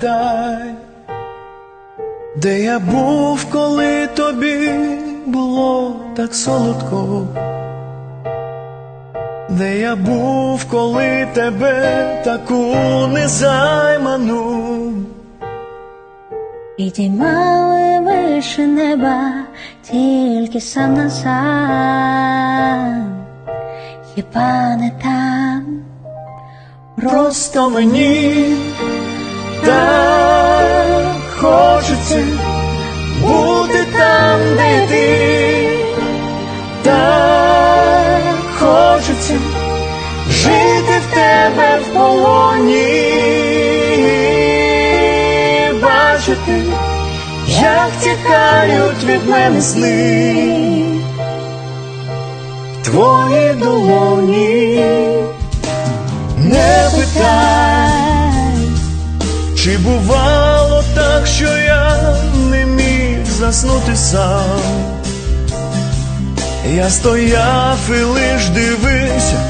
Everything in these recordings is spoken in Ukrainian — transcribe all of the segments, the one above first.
край, де я був, коли тобі було так солодко, де я був, коли тебе таку незайману. Підіймали вище неба, тільки сам на сам, хіба не там, Просто мені так хочеться бути там, де ти, так хочеться жити в тебе в полоні, бачити, як тікають від мене сни, твої долоні. Чи бувало так, що я не міг заснути сам. Я стояв і лиш дивився,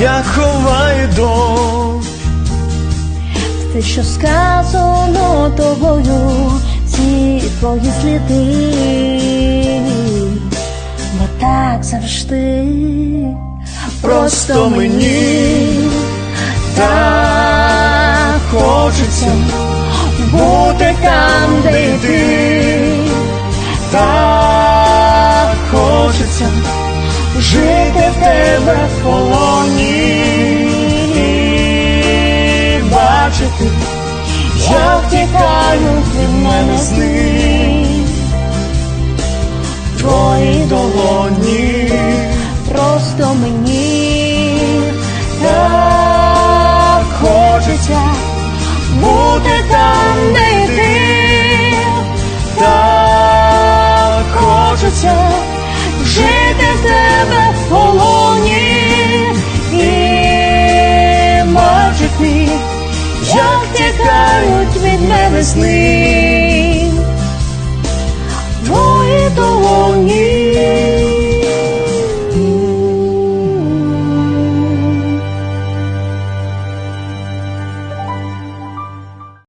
як ховає дощ. те, що сказано тобою, ці твої сліди, бо так завжди, Просто мені так хочеться бути там, де ти, так хочеться жити в тебе в полоні, бачити, як тікають від мене сни, твої долоні. Бути там, де ти, так хочеться жити в тебе в полоні і бачити, як тікають від мене сни.